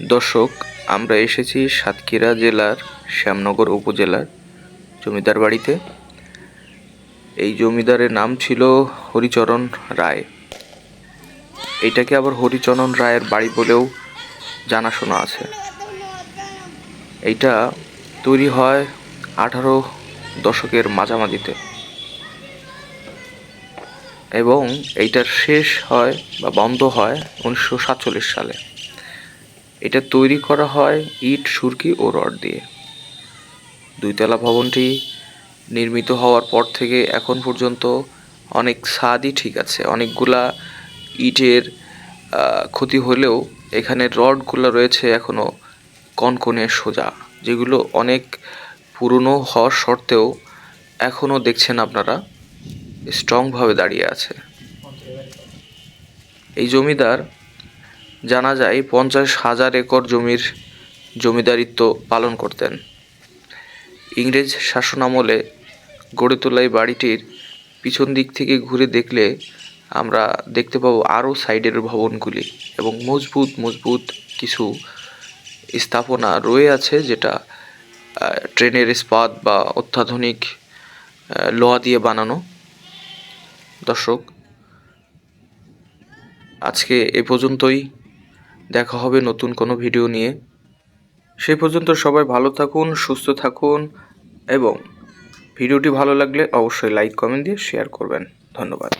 দর্শক, আমরা এসেছি সাতক্ষীরা জেলার শ্যামনগর উপজেলার জমিদার বাড়িতে। এই জমিদারের নাম ছিল হরিচরণ রায়। এটাকে আবার হরিচরণ রায়ের বাড়ি বলেও জানাশোনা আছে। এইটা তৈরি হয় আঠারো দশকের মাঝামাঝিতে। এবং এইটার শেষ হয় বা বন্ধ হয় উনিশশো সাতচল্লিশ সালে। এটা তৈরি করা হয় ইট, সুরকি ও রড দিয়ে। দুইতলা ভবনটি নির্মিত হওয়ার পর থেকে এখন পর্যন্ত অনেক স্বাদই ঠিক আছে। অনেকগুলা ইটের ক্ষতি হলেও এখানে রডগুলো রয়েছে এখনও কনকনে সোজা, যেগুলো অনেক পুরনো হওয়ার সত্ত্বেও এখনও দেখছেন আপনারা স্ট্রংভাবে দাঁড়িয়ে আছে। এই জমিদার জানা যায়, পঞ্চাশ হাজার একর জমির জমিদারিত্ব পালন করতেন। ইংরেজ শাসনামলে গড়ে তোলা এই বাড়িটির পিছন দিক থেকে ঘুরে দেখলে আমরা দেখতে পাবো আরও সাইডের ভবনগুলি এবং মজবুত মজবুত কিছু স্থাপনা রয়ে আছে যেটা ট্রেনের ইস্পাত বা অত্যাধুনিক লোহা দিয়ে বানানো। দর্শক, আজকে এ পর্যন্তই। দেখা হবে নতুন কোনো ভিডিও নিয়ে। সেই পর্যন্ত সবাই ভালো থাকুন, সুস্থ থাকুন এবং ভিডিওটি ভালো লাগলে অবশ্যই লাইক কমেন্ট দিয়ে শেয়ার করবেন। ধন্যবাদ।